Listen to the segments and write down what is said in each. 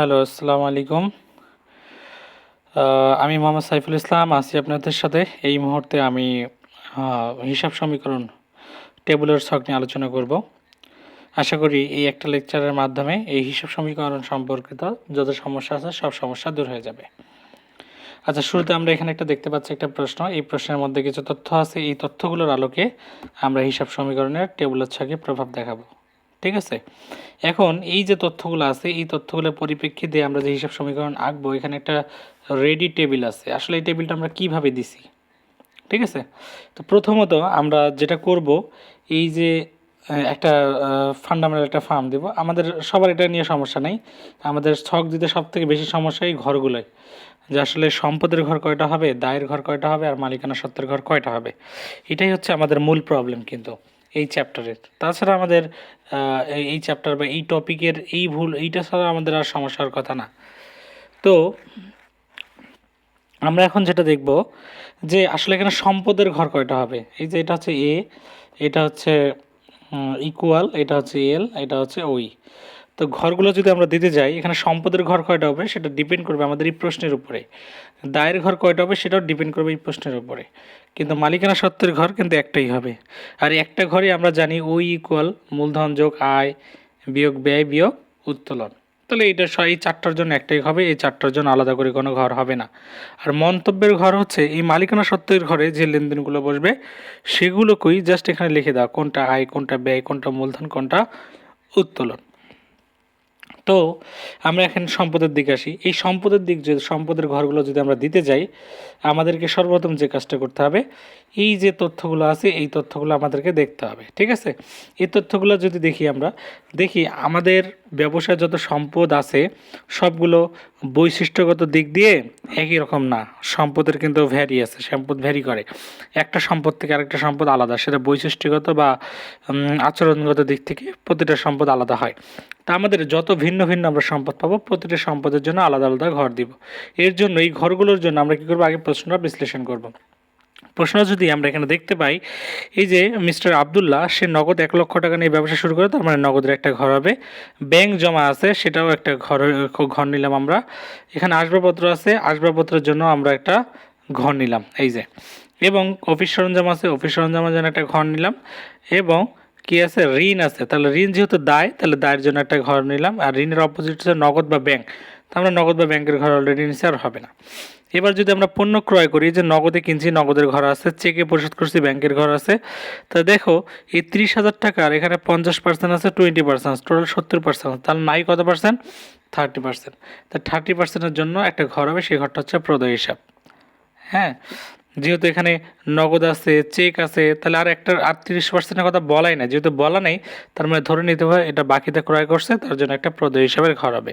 Hello, আসসালামু আলাইকুম। আমি মোহাম্মদ সাইফুল ইসলাম, আছি আপনাদের সাথে। এই মুহূর্তে আমি হিসাব সমীকরণ টেবুলার ছক নিয়ে আলোচনা করব। আশা করি এই একটা লেকচারের মাধ্যমে এই হিসাব সমীকরণ সম্পর্কিত যত সমস্যা আছে, সব সমস্যা দূর হয়ে যাবে। আচ্ছা শুরুতে আমরা এখানে একটা দেখতে পাচ্ছি একটা প্রশ্ন। এই প্রশ্নের মধ্যে কিছু তথ্য আছে। এই তথ্যগুলোর আলোকে আমরা হিসাব সমীকরণের টেবুলার ছকে প্রভাব দেখাবো। ঠিক আছে? এখন এই যে তথ্যগুলো আছে, এই তথ্যগুলোর পরিপ্রেক্ষিতে আমরা যে হিসাব সমীকরণ আঁকবো, এখানে একটা রেডি টেবিল আছে। আসলে এই টেবিলটা আমরা কীভাবে দিছি? ঠিক আছে? তো প্রথমত আমরা যেটা করব, এই যে একটা ফান্ডামেন্টাল একটা ফার্ম দেব। আমাদের সবার এটা নিয়ে সমস্যা নেই। আমাদের ছক দিতে সব থেকে বেশি সমস্যা এই ঘরগুলোয় যে আসলে সম্পদের ঘর কয়টা হবে, দায়ের ঘর কয়টা হবে, আর মালিকানা সত্ত্বের ঘর কয়টা হবে? এটাই হচ্ছে আমাদের মূল প্রবলেম কিন্তু। এই চ্যাপ্টারের তাছাড়া আমাদের এই- চ্যাপ্টার বা এই টপিকের এই ভুল, এইটা ছাড়া আমাদের আর সমস্যার কথা না। তো, আমরা এখন যেটা দেখব যে আসলে এখানে সম্পদের ঘর কয়টা হবে? এই যে এটা হচ্ছে এ এটা হচ্ছে ইকুয়াল এটা হচ্ছে এল এটা হচ্ছে ওই তো ঘরগুলো যদি আমরা দিতে যাই, এখানে সম্পদের ঘর কয়টা হবে সেটা ডিপেন্ড করবে আমাদের এই প্রশ্নের উপরে। দায়ের ঘর কয়টা হবে সেটাও ডিপেন্ড করবে এই প্রশ্নের উপরে। কিন্তু মালিকানা সত্ত্বের ঘর কিন্তু একটাই হবে। আর একটা ঘরে আমরা জানি ওই ইকুয়াল মূলধন যোগ আয় বিয়োগ ব্যয় বিয়োগ উত্তোলন। তাহলে এটা এই চারটার জন্য একটাই হবে, এই চারটার জন্য আলাদা করে কোনো ঘর হবে না। আর মন্তব্যের ঘর হচ্ছে, এই মালিকানা সত্ত্বের ঘরে যে লেনদেনগুলো বসবে, সেগুলোকেই জাস্ট এখানে লিখে দাও, কোনটা আয়, কোনটা ব্যয়, কোনটা মূলধন, কোনটা উত্তোলন। তো আমরা এখন সম্পদের দিকে আসি। এই সম্পদের দিক যদি সম্পদের ঘরগুলো যদি আমরা দিতে যাই, আমাদেরকে সর্বপ্রথম যে কাজটা করতে হবে এই যে তথ্যগুলো আছে, এই তথ্যগুলো আমাদেরকে দেখতে হবে, ঠিক আছে? এই তথ্যগুলো যদি দেখি আমরা, দেখি আমাদের ব্যবসায় যত সম্পদ আছে, সবগুলো বৈশিষ্ট্যগত দিক দিয়ে একই রকম না। সম্পদের কিন্তু ভ্যারি আছে, সম্পদ ভ্যারি করে। একটা সম্পদ থেকে আরেকটা সম্পদ আলাদা, সেটা বৈশিষ্ট্যগত বা আচরণগত দিক থেকে প্রতিটা সম্পদ আলাদা হয়। তা আমাদের যত ভিন্ন ভিন্ন আমরা সম্পদ পাবো, প্রতিটা সম্পদের জন্য আলাদা আলাদা ঘর দিব। এর জন্য এই ঘরগুলোর জন্য আমরা কী করব? আগে প্রশ্নটা বিশ্লেষণ করব। প্রশ্ন যদি আমরা এখানে দেখতে পাই, এই যে মিস্টার আবদুল্লাহ, সে নগদ এক লক্ষ টাকা নিয়ে ব্যবসা শুরু করে, তার মানে নগদের একটা ঘর হবে। ব্যাংক জমা আছে, সেটাও একটা ঘর ঘর নিলাম আমরা। এখানে আসবাবপত্র আছে, আসবাবপত্রের জন্য আমরা একটা ঘর নিলাম, এই যে। এবং অফিস সরঞ্জাম আছে, অফিস সরঞ্জামের জন্য একটা ঘর নিলাম। এবং কি আছে? ঋণ আছে। তাহলে ঋণ যেহেতু দায়, তাহলে দায়ের জন্য একটা ঘর নিলাম। আর ঋণের অপোজিট হচ্ছে নগদ বা ব্যাংক। তো আমরা নগদ বা ব্যাংকের ঘর অলরেডি নিচ্ছি আর হবে না। এবার যদি আমরা পণ্য ক্রয় করি যে নগদে কিনছি, নগদের ঘর আছে, চেকে পরিশোধ করছি, ব্যাংকের ঘর আছে, তা দেখো, এই ত্রিশ হাজার টাকার এখানে পঞ্চাশ পার্সেন্ট আছে টোয়েন্টি পার্সেন্ট টোটাল সত্তর পার্সেন্ট তাহলে নাই কত পার্সেন্ট থার্টি পার্সেন্ট তা থার্টি পার্সেন্টের জন্য একটা ঘর হবে, সেই ঘরটা হচ্ছে প্রদয় হিসাব। হ্যাঁ? যেহেতু এখানে নগদ আছে, চেক আছে, তাহলে আর একটা আটত্রিশ পার্সেন্টের কথা বলাই না যেহেতু বলা নেই, তার মানে ধরে নিতে হয় এটা বাকিতে ক্রয় করছে, তার জন্য একটা প্রদেয় হিসাবে ঘর হবে।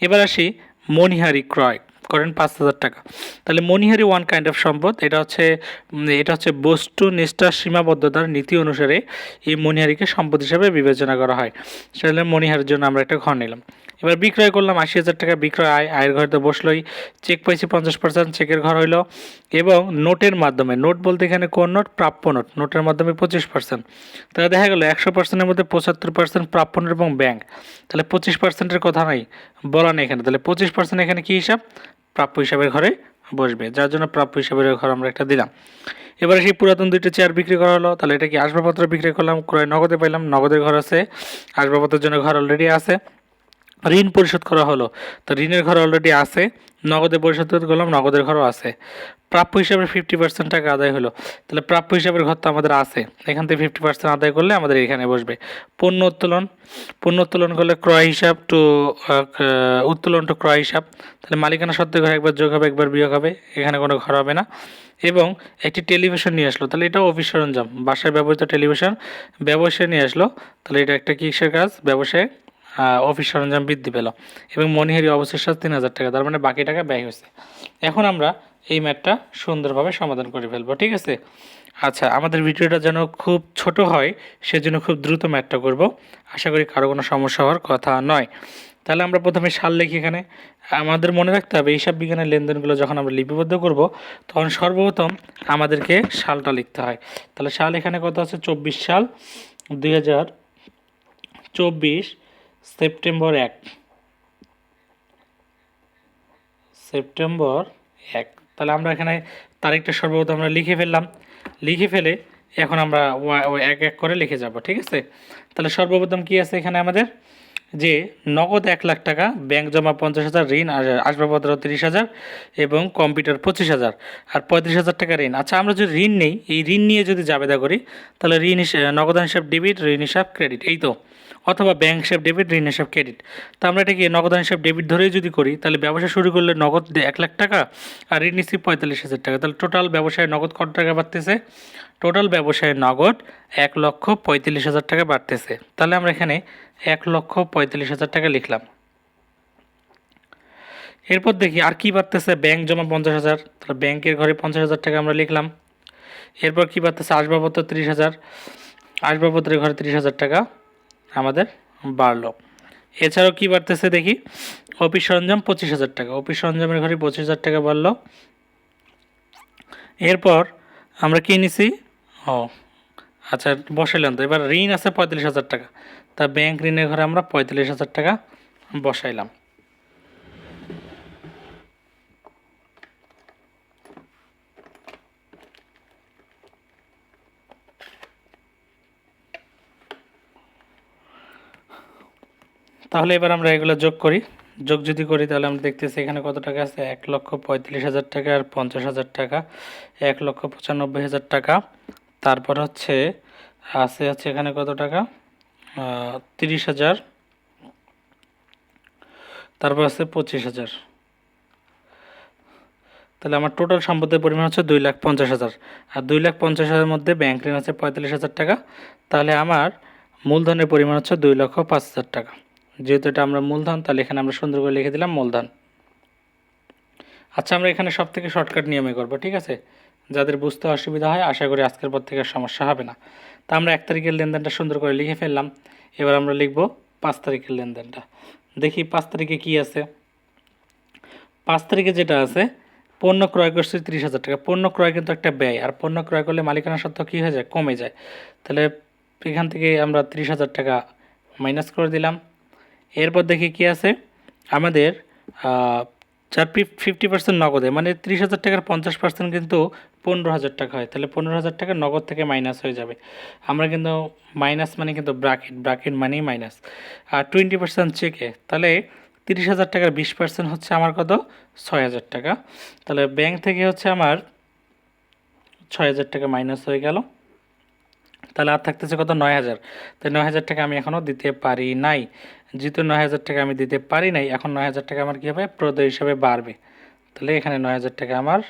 এবার আসি মনিহারি ক্রয়। করেন পাঁচ হাজার টাকা। তাহলে মণিহারি ওয়ান কাইন্ড অফ সম্পদ, এটা হচ্ছে এটা হচ্ছে বস্তু, নিষ্ঠা, সীমাবদ্ধতার নীতি অনুসারে এই মণিহারিকে সম্পদ হিসাবে বিবেচনা করা হয়। সেটা মণিহারের জন্য আমরা একটা ঘর নিলাম। এবার বিক্রয় করলাম আশি হাজার টাকা, বিক্রয় আয়, আয়ের ঘরে তো বসলোই। চেক পাইছি পঞ্চাশ পার্সেন্ট চেকের ঘর হইল। এবং নোটের মাধ্যমে, নোট বলতে এখানে কোন নোট? প্রাপ্য নোট। নোটের মাধ্যমে পঁচিশ পার্সেন্ট তাহলে দেখা গেলো একশো পার্সেন্টের মধ্যে পঁচাত্তর পার্সেন্ট প্রাপ্য নোট এবং ব্যাংক। তাহলে পঁচিশ পার্সেন্টের কথা নাই, বলা নেই এখানে। তাহলে পঁচিশ পার্সেন্ট এখানে কী হিসাব? প্রাপ্য হিসাবের ঘরে বসবে, যার জন্য প্রাপ্য হিসাবের ঘর আমরা একটা দিলাম। এবারে সেই পুরাতন দুইটা চেয়ার বিক্রি করা হলো, তাহলে এটা কি আসবাবপত্র বিক্রি করলাম? ক্রয় নগদে পাইলাম, নগদের ঘর আছে, আসবাবপত্রের জন্য ঘর অলরেডি আছে। ঋণ পরিশোধ করা হলো। তো ঋণের ঘর অলরেডি আছে। নগদে পরিশোধ করলাম নগদের ঘরও আছে। প্রাপ্য হিসাবে ফিফটি পার্সেন্ট টাকা আদায় হলো। তাহলে প্রাপ্য হিসাবের ঘর তো আমাদের আছে। এখান থেকে ফিফটি পার্সেন্ট আদায় করলে আমাদের এখানে বসবে। পণ্য উত্তোলন। পণ্য উত্তোলন করলে ক্রয় হিসাব টু উত্তোলন টু ক্রয় হিসাব। তাহলে মালিকানা সত্ত্বে ঘর একবার যোগ হবে, একবার বিয়োগ হবে। এখানে কোনো ঘর হবে না। এবং একটি টেলিভিশন নিয়ে আসলো। তাহলে এটা অফিস সরঞ্জাম। বাসায় ব্যবহৃত টেলিভিশন ব্যবসায় নিয়ে আসলো। তাহলে এটা একটা কিসের কাজ? ব্যবসায় অফিস সরঞ্জাম বৃদ্ধি পেল এবং মনিহারি অবশিষ্ট তিন হাজার টাকা, তার মানে বাকি টাকা ব্যয় হয়েছে। এখন আমরা এই ম্যাথটা সুন্দরভাবে সমাধান করে ফেলব, ঠিক আছে? আচ্ছা আমাদের ভিডিওটা যেন খুব ছোট হয়, সেজন্য খুব দ্রুত ম্যাথটা করব। আশা করি কারও কোনো সমস্যা হওয়ার কথা নয়। তাহলে আমরা প্রথমে সাল লিখি এখানে। আমাদের মনে রাখতে হবে এইসব বিজ্ঞানের লেনদেনগুলো যখন আমরা লিপিবদ্ধ করব, তখন সর্বপ্রথম আমাদেরকে সালটা লিখতে হয়। তাহলে সাল এখানে কত আছে? চব্বিশ সাল। দুই হাজার চব্বিশ সেপ্টেম্বর এক। সেপ্টেম্বর এক। তাহলে আমরা এখানে তারিখটা সর্বপ্রথম আমরা লিখে ফেললাম। লিখে ফেলে এখন আমরা এক এক করে লিখে যাব, ঠিক আছে? তাহলে সর্বপ্রথম কি আছে এখানে আমাদের? যে নগদ এক লাখ টাকা, ব্যাংক জমা পঞ্চাশ হাজার, ঋণ আর আসবাবপত্র তিরিশ হাজার এবং কম্পিউটার পঁচিশ হাজার আর পঁয়ত্রিশ হাজার টাকা ঋণ। আচ্ছা আমরা যদি ঋণ নেই, এই ঋণ নিয়ে যদি জাবেদা করি, তাহলে ঋণ নগদান হিসাব ডেবিট, ঋণ হিসাব ক্রেডিট, এই তো। অথবা ব্যাংক হিসাব ডেবিট, ঋণ হিসাব ক্রেডিট। তো আমরা এটাকে নগদান হিসাব ডেবিট ধরেই যদি করি, তাহলে ব্যবসা শুরু করলে নগদ এক লাখ টাকা আর ঋণ নিচ্ছি পঁয়তাল্লিশ হাজার টাকা। তাহলে টোটাল ব্যবসায় নগদ কত টাকা বাড়তেছে? টোটাল ব্যবসায় নগদ এক লক্ষ পঁয়তাল্লিশ হাজার টাকা বাড়তেছে। তাহলে আমরা এখানে এক লক্ষ পঁয়তাল্লিশ হাজার টাকা লিখলাম। এরপর দেখি আর কি বাড়তেছে ব্যাংক জমা পঞ্চাশ হাজার, তাহলে ব্যাংকের ঘরে পঞ্চাশ হাজার টাকা আমরা লিখলাম। এরপর কি বাড়তেছে? আসবাবপত্র তিরিশ হাজার, আসবাবপত্রের ঘরে তিরিশ হাজার টাকা আমাদের বাড়লো। এছাড়াও কি বাড়তেছে দেখি? অফিস সরঞ্জাম পঁচিশ হাজার টাকা, অফিস সরঞ্জামের ঘরে পঁচিশ হাজার টাকা বাড়লো। এরপর আমরা কি নিছি? ও আচ্ছা বসাইলাম তো। এবার ঋণ আছে পঁয়তাল্লিশ হাজার টাকা। তা ব্যাংক ঋণের ঘরে আমরা পঁয়তাল্লিশ হাজার টাকা বসাইলাম। তাহলে এবার আমরা এগুলো যোগ করি। যোগ যদি করি, তাহলে আমরা দেখতেছি এখানে কত টাকা আছে? এক লক্ষ পঁয়ত্রিশ হাজার টাকা আর পঞ্চাশ হাজার টাকা। এক লক্ষ পঁচানব্বই হাজার টাকা। তারপর হচ্ছে, আছে হচ্ছে এখানে কত টাকা? তিরিশ হাজার। তারপর আছে পঁচিশ হাজার। তাহলে আমার টোটাল সম্পদের পরিমাণ হচ্ছে দুই লাখ পঞ্চাশ হাজার। আর দুই লাখ পঞ্চাশ হাজারের মধ্যে ব্যাংক ঋণ আছে পঁয়তাল্লিশ হাজার টাকা। তাহলে আমার মূলধনের পরিমাণ হচ্ছে দুই লক্ষ পাঁচ হাজার টাকা। যেহেতু এটা আমরা মূলধন, তাহলে এখানে আমরা সুন্দর করে লিখে দিলাম মূলধন। আচ্ছা আমরা এখানে সব থেকে শর্টকাট নিয়মে করব, ঠিক আছে? যাদের বুঝতে অসুবিধা হয়, আশা করি আজকের পর থেকে সমস্যা হবে না। তা আমরা এক তারিখের লেনদেনটা সুন্দর করে লিখে ফেললাম। এবার আমরা লিখব পাঁচ তারিখের লেনদেনটা। দেখি পাঁচ তারিখে কি আছে। পাঁচ তারিখে যেটা আছে, পণ্য ক্রয় করছি তিরিশ হাজার টাকা। পণ্য ক্রয় কিন্তু একটা ব্যয়, আর পণ্য ক্রয় করলে মালিকানা সত্ত্ব কী হয়ে যায়? কমে যায়। তাহলে এখান থেকে আমরা তিরিশ হাজার টাকা মাইনাস করে দিলাম। এরপর দেখি কি আছে। আমাদের যার ফিফটি পার্সেন্ট নগদে মানে তিরিশ হাজার টাকার পঞ্চাশ পার্সেন্ট কিন্তু পনেরো হাজার টাকা হয়। তাহলে পনেরো হাজার টাকা নগদ থেকে মাইনাস হয়ে যাবে। আমরা কিন্তু মাইনাস মানে কিন্তু ব্রাকেট ব্রাকেট মানেই মাইনাস আর টোয়েন্টি পার্সেন্ট চেকে তাহলে তিরিশ হাজার টাকার বিশ পার্সেন্ট হচ্ছে আমার কত? ছয় হাজার টাকা। তাহলে ব্যাংক থেকে হচ্ছে আমার ছয় হাজার টাকা মাইনাস হয়ে গেল। তাহলে আর থাকতেছে কত? নয় হাজার। তাই নয় হাজার টাকা আমি এখনও দিতে পারি নাই। যেহেতু নয় হাজার টাকা আমি দিতে পারি নাই, এখন নয় হাজার টাকা আমার কী হবে? প্রদেয় হিসাবে বাড়বে। তাহলে এখানে নয় হাজার টাকা আমার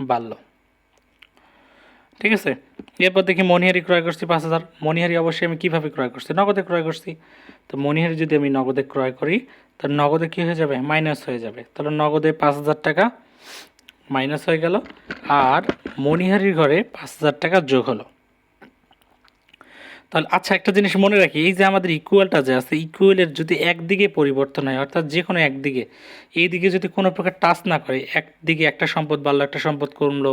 বাড়লো। ঠিক আছে? এরপর দেখি মনিহারি ক্রয় করছি পাঁচ হাজার। মনিহারি অবশ্যই আমি কীভাবে ক্রয় করছি? নগদে ক্রয় করছি। তো মনিহারি যদি আমি নগদে ক্রয় করি তাহলে নগদে কী হয়ে যাবে? মাইনাস হয়ে যাবে। তাহলে নগদে পাঁচ হাজার টাকা মাইনাস হয়ে গেল। আর মনিহারির ঘরে পাঁচ হাজার টাকা যোগ হলো। তাহলে আচ্ছা একটা জিনিস মনে রাখি, এই যে আমাদের ইকুয়ালটা যে আছে ইকুয়ালের যদি একদিকে পরিবর্তন হয়, অর্থাৎ যে কোনো একদিকে, এই দিকে যদি কোনো প্রকার টাচ না করে, একদিকে একটা সম্পদ বাড়লো, একটা সম্পদ কমলো,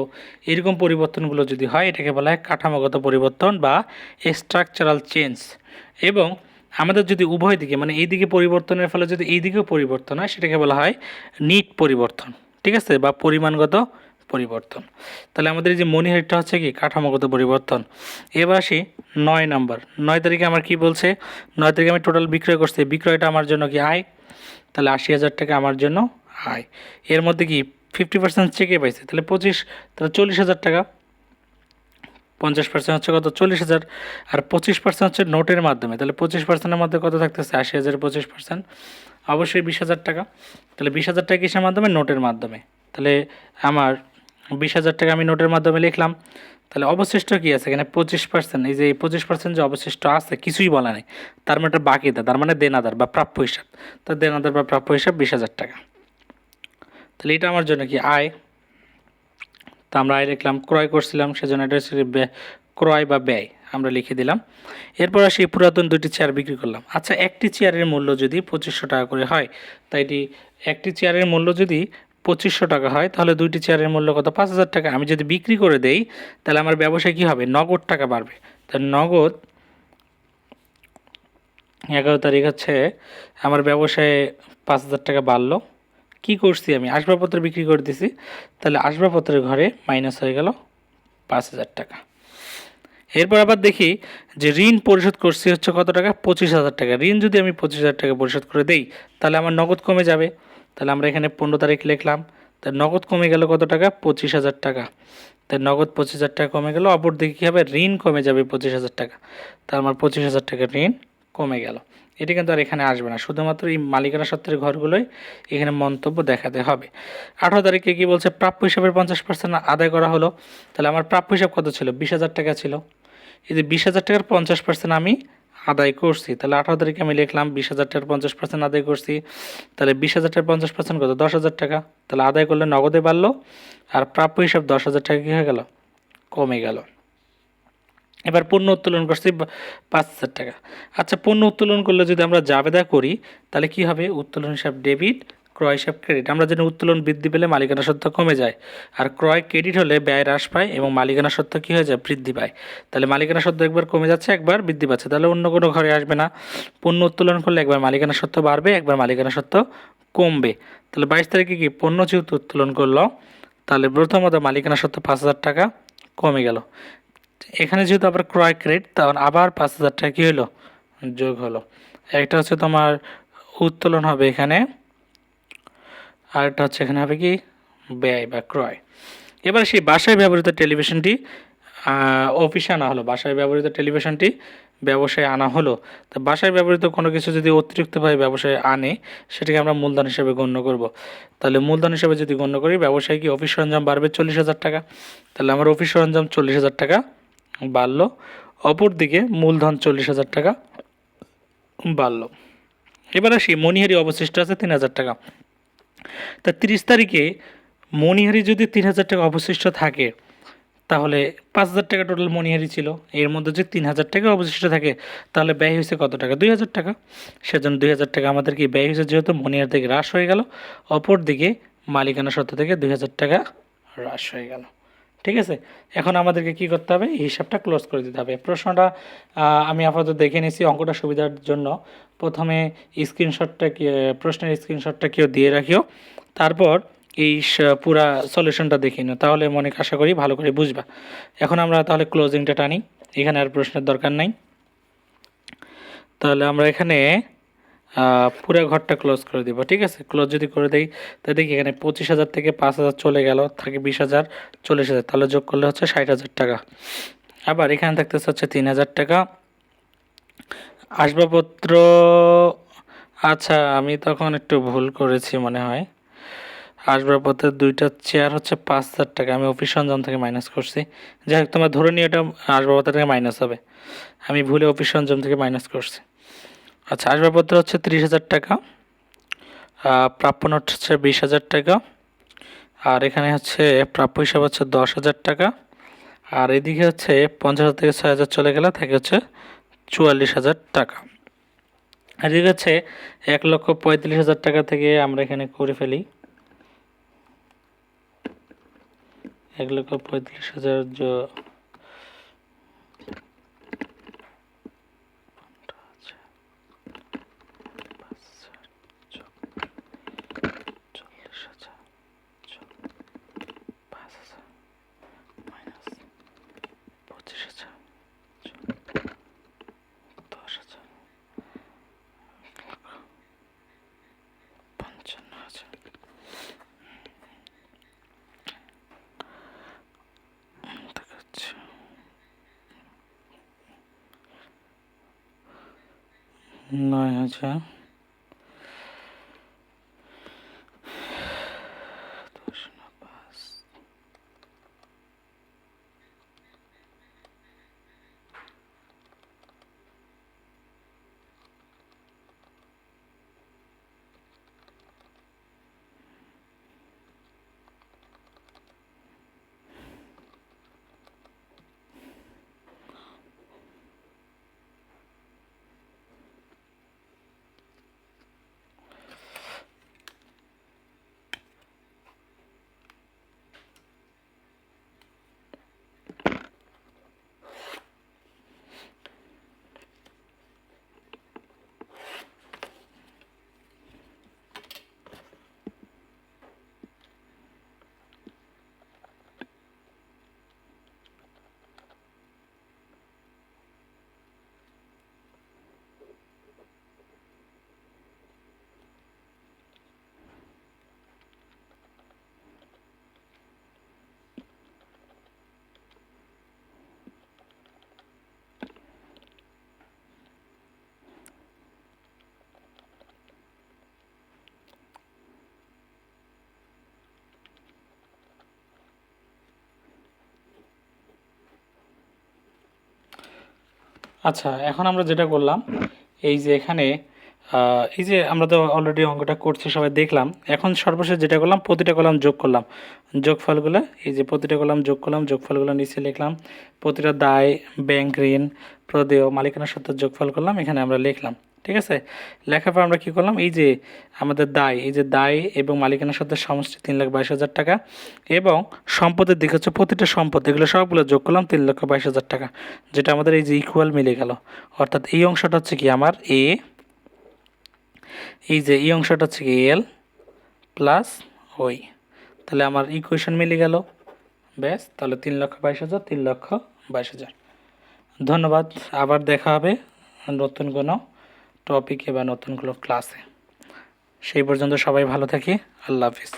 এরকম পরিবর্তনগুলো যদি হয়, এটাকে বলা হয় কাঠামোগত পরিবর্তন বা স্ট্রাকচারাল চেঞ্জ এবং আমাদের যদি উভয় দিকে মানে এই দিকে পরিবর্তনের ফলে যদি এই দিকেও পরিবর্তন হয়, সেটাকে বলা হয় নিট পরিবর্তন। ঠিক আছে? বা পরিমাণগত পরিবর্তন। তাহলে আমাদের যে মনিহারিটা হচ্ছে কি? কাঠামোগত পরিবর্তন। এবার আসি নয় নাম্বার। নয় তারিখে আমার কি বলছে? নয় তারিখে আমি টোটাল বিক্রয় করছি। বিক্রয়টা আমার জন্য কি আয়? তাহলে আশি হাজার টাকা আমার জন্য আয়। এর মধ্যে কি ফিফটি পার্সেন্ট চেকে পাইছে? তাহলে পঁচিশ, তাহলে চল্লিশ হাজার টাকা। পঞ্চাশ পার্সেন্ট হচ্ছে কত? চল্লিশ হাজার। আর পঁচিশ পার্সেন্ট হচ্ছে নোটের মাধ্যমে। তাহলে পঁচিশ পার্সেন্টের মধ্যে কত থাকতেছে? আশি হাজার পঁচিশ পার্সেন্ট অবশ্যই বিশ হাজার টাকা। তাহলে বিশ হাজার টাকা কিসের মাধ্যমে? নোটের মাধ্যমে। তাহলে আমার বিশ হাজার টাকা আমি নোটের মাধ্যমে লিখলাম। তাহলে অবশিষ্ট কী আছে? এখানে পঁচিশ পার্সেন্ট এই যে এই পঁচিশ পার্সেন্ট যে অবশিষ্ট আছে, কিছুই বলা নেই। তার মানে একটা বাকি দেয় তার মানে দেনাদার বা প্রাপ্য হিসাব। তার দেনাদার বা প্রাপ্য হিসাব বিশ হাজার টাকা। তাহলে এটা আমার জন্য কি? আয়। তা আমরা আয় লিখলাম, ক্রয় করছিলাম, সেজন্য এটা হচ্ছে ক্রয় বা ব্যয় আমরা লিখে দিলাম। এরপর আসি, পুরাতন দুটি চেয়ার বিক্রি করলাম। আচ্ছা একটি চেয়ারের মূল্য যদি পঁচিশশো টাকা করে হয় তাই এটি একটি চেয়ারের মূল্য যদি পঁচিশশো টাকা হয়, তাহলে দুইটি চেয়ারের মূল্য কত? পাঁচ হাজার টাকা। আমি যদি বিক্রি করে দেই, তাহলে আমার ব্যবসায় কী হবে? নগদ টাকা বাড়বে। তাহলে নগদ এগারো তারিখ হচ্ছে আমার ব্যবসায় পাঁচ হাজার টাকা বাড়লো। কি করছি আমি? আসবাবপত্র বিক্রি করে দিছি। তাহলে আসবাবপত্রের ঘরে মাইনাস হয়ে গেল পাঁচ হাজার টাকা। এরপর আবার দেখি যে ঋণ পরিশোধ করছি হচ্ছে কত টাকা? পঁচিশ হাজার টাকা। ঋণ যদি আমি পঁচিশ হাজার টাকা পরিশোধ করে দেই, তাহলে আমার নগদ কমে যাবে। তাহলে আমরা এখানে পনেরো তারিখ লিখলাম। তাই নগদ কমে গেল কত টাকা? পঁচিশ হাজার টাকা। তাই নগদ পঁচিশ হাজার টাকা কমে গেল, অপর দিকে কী হবে? ঋণ কমে যাবে পঁচিশ হাজার টাকা। তার আমার পঁচিশ হাজার টাকা ঋণ কমে গেল। এটি কিন্তু আর এখানে আসবে না। শুধুমাত্র এই মালিকানা সত্ত্বের ঘরগুলোই এখানে মন্তব্য দেখাতে হবে। আঠারো তারিখে কী বলছে? প্রাপ্য হিসাবের পঞ্চাশ পার্সেন্ট আদায় করা হলো। তাহলে আমার প্রাপ্য হিসাব কত ছিল? বিশ হাজার টাকা ছিল। এই যে বিশ হাজার টাকার পঞ্চাশ পার্সেন্ট আমি আদায় করছি, তাহলে আঠারো তারিখে আমি লিখলাম বিশ হাজার টাকার পঞ্চাশ পার্সেন্ট আদায় করছি, তাহলে বিশ হাজার টাকার পঞ্চাশ পার্সেন্ট কত? দশ হাজার টাকা। তাহলে আদায় করলে নগদে বাড়লো, আর প্রাপ্য হিসাব দশ হাজার টাকা কী হয়ে গেল? কমে গেল। এবার পণ্য উত্তোলন করছি পাঁচ হাজার টাকা। আচ্ছা পণ্য উত্তোলন করলে যদি আমরা জাবেদা করি, তাহলে কি হবে? উত্তোলন হিসাব ডেবিট ক্রয় হিসাব ক্রেডিট আমরা জানি উত্তোলন বৃদ্ধি পেলে মালিকানা সত্ত্ব কমে যায়। আর ক্রয় ক্রেডিট হলে ব্যয় হ্রাস পায় এবং মালিকানা সত্ত্ব কী হয়ে যায়? বৃদ্ধি পায়। তাহলে মালিকানা সত্ত্ব একবার কমে যাচ্ছে, একবার বৃদ্ধি পাচ্ছে। তাহলে অন্য কোনো ঘরে আসবে না। পণ্য উত্তোলন করলে একবার মালিকানা সত্ত্ব বাড়বে, একবার মালিকানা সত্ত্ব কমবে। তাহলে বাইশ তারিখে কি পণ্য যেহেতু উত্তোলন করল, তাহলে প্রথমত মালিকানা সত্ত্ব পাঁচ হাজার টাকা কমে গেল। এখানে যেহেতু আবার ক্রয় ক্রেডিট তখন আবার পাঁচ হাজার টাকা কী হলো? যোগ হলো। একটা হচ্ছে তোমার উত্তোলন হবে এখানে আর একটা হচ্ছে এখানে হবে কি? ব্যয় বা ক্রয়। এবার সেই বাসায় ব্যবহৃত টেলিভিশনটি অফিসে আনা হলো। বাসায় ব্যবহৃত টেলিভিশনটি ব্যবসায় আনা হলো। তা বাসায় ব্যবহৃত কোনো কিছু যদি অতিরিক্তভাবে ব্যবসায় আনে, সেটাকে আমরা মূলধন হিসেবে গণ্য করব। তাহলে মূলধন হিসেবে যদি গণ্য করি, ব্যবসায় কি অফিস সরঞ্জাম বাড়বে চল্লিশ হাজার টাকা? তাহলে আমার অফিস সরঞ্জাম চল্লিশ হাজার টাকা বাড়লো। অপরদিকে মূলধন চল্লিশ হাজার টাকা বাড়লো। এবার আসি মনিহারি অবশিষ্ট আছে তিন হাজার টাকা। তা তিরিশ তারিখে মণিহারি যদি তিন হাজার টাকা অবশিষ্ট থাকে, তাহলে পাঁচ হাজার টাকা টোটাল মণিহারি ছিল। এর মধ্যে যদি তিন হাজার টাকা অবশিষ্ট থাকে, তাহলে ব্যয় হয়েছে কত টাকা? দুই হাজার টাকা। সেজন্য দুই হাজার টাকা আমাদের কি ব্যয় হয়েছে যেহেতু মণিহারি থেকে হ্রাস হয়ে গেল অপর দিকে মালিকানা সত্ত্ব থেকে দুই হাজার টাকা হ্রাস হয়ে গেল। ঠিক আছে? এখন আমাদেরকে কি করতে হবে? হিসাবটা ক্লোজ করে দিতে হবে। প্রশ্নটা আমি আপাতত দেখে নিয়েছি অঙ্কটা সুবিধার জন্য। প্রথমে স্ক্রিনশটটা প্রশ্নের স্ক্রিনশটটা কেউ দিয়ে রাখিও। তারপর এই পুরা সলিউশনটা দেখে নিও। তাহলে মনে আশা করি ভালো করে বুঝবা। এখন আমরা তাহলে ক্লোজিংটা টানি। এখানে আর প্রশ্নের দরকার নাই। তাহলে আমরা এখানে পুরো ঘরটা ক্লোজ করে দিব, ঠিক আছে? ক্লোজ যদি করে দেই তাহলে দেখি এখানে পঁচিশ হাজার থেকে পাঁচ হাজার চলে গেল, থাকে বিশ হাজার, চল্লিশ হাজার, তাহলে যোগ করলে হচ্ছে ষাট হাজার টাকা। আবার এখানে থাকতেছে হচ্ছে তিন হাজার টাকা। আসবাবপত্র আচ্ছা আমি তখন একটু ভুল করেছি মনে হয়। আসবাবপত্রের দুইটা চেয়ার হচ্ছে পাঁচ হাজার টাকা, আমি অফিস সরঞ্জাম থেকে মাইনাস করছি। যাই হোক, তোমার ধরে নিয়ে এটা আসবাবপত্র থেকে মাইনাস হবে। আমি ভুলে অফিস সরঞ্জাম থেকে মাইনাস করছি। আচ্ছা আসবাবপত্র হচ্ছে তিরিশ হাজার টাকা প্রাপ্য নোট হচ্ছে বিশ হাজার টাকা, আর এখানে হচ্ছে প্রাপ্য হিসাব হচ্ছে দশ হাজার টাকা, আর এদিকে হচ্ছে পঞ্চাশ হাজার থেকে ছয় হাজার চলে গেলে থাকে হচ্ছে চুয়াল্লিশ হাজার টাকা। আর এদিকে হচ্ছে এক লক্ষ পঁয়ত্রিশ হাজার টাকা থেকে আমরা এখানে করে ফেলি। এক লক্ষ পঁয়ত্রিশ হাজার জ- চল্লিশ হাজার যোগ পাঁচ হাজার মাইনাস পঁচিশ হাজার যোগ দশ হাজার পঞ্চান্ন হাজার দেখাচ্ছে নয় হাজার আচ্ছা এখন আমরা যেটা করলাম, এই যে এখানে এই যে আমরা তো অলরেডি অঙ্কটা করছি, সবাই দেখলাম। এখন সর্বশেষ যেটা করলাম, প্রতিটা কলাম যোগ করলাম। যোগফলগুলো, এই যে প্রতিটা কলাম যোগ করলাম, যোগফলগুলো নিচে লিখলাম। প্রতিটা দায়, ব্যাংক ঋণ, প্রদেয় মালিকানা সত্ত্বের যোগফল করলাম, এখানে আমরা লিখলাম। ঠিক আছে? লেখার পর আমরা কী করলাম? এই যে আমাদের দায়, এই যে দায় এবং মালিকানা সত্ত্বের সমষ্টি তিন লাখ বাইশ হাজার টাকা এবং সম্পদের দিক হচ্ছে প্রতিটা সম্পদ, এগুলো সবগুলো যোগ করলাম তিন লক্ষ বাইশ হাজার টাকা, যেটা আমাদের এই যে ইকুয়াল মিলে গেল। অর্থাৎ এই অংশটা হচ্ছে কি আমার এ এই যে এই অংশটা হচ্ছে কি এল প্লাস ওই তাহলে আমার ইকুয়েশন মিলে গেল। ব্যাস, তাহলে তিন লক্ষ বাইশ হাজার, তিন লক্ষ বাইশ হাজার। ধন্যবাদ, আবার দেখা হবে নতুন কোনো টপিকে বা নতুন কোনো ক্লাসে সেই পর্যন্ত সবাই ভালো থাকি। আল্লাহ হাফিজ।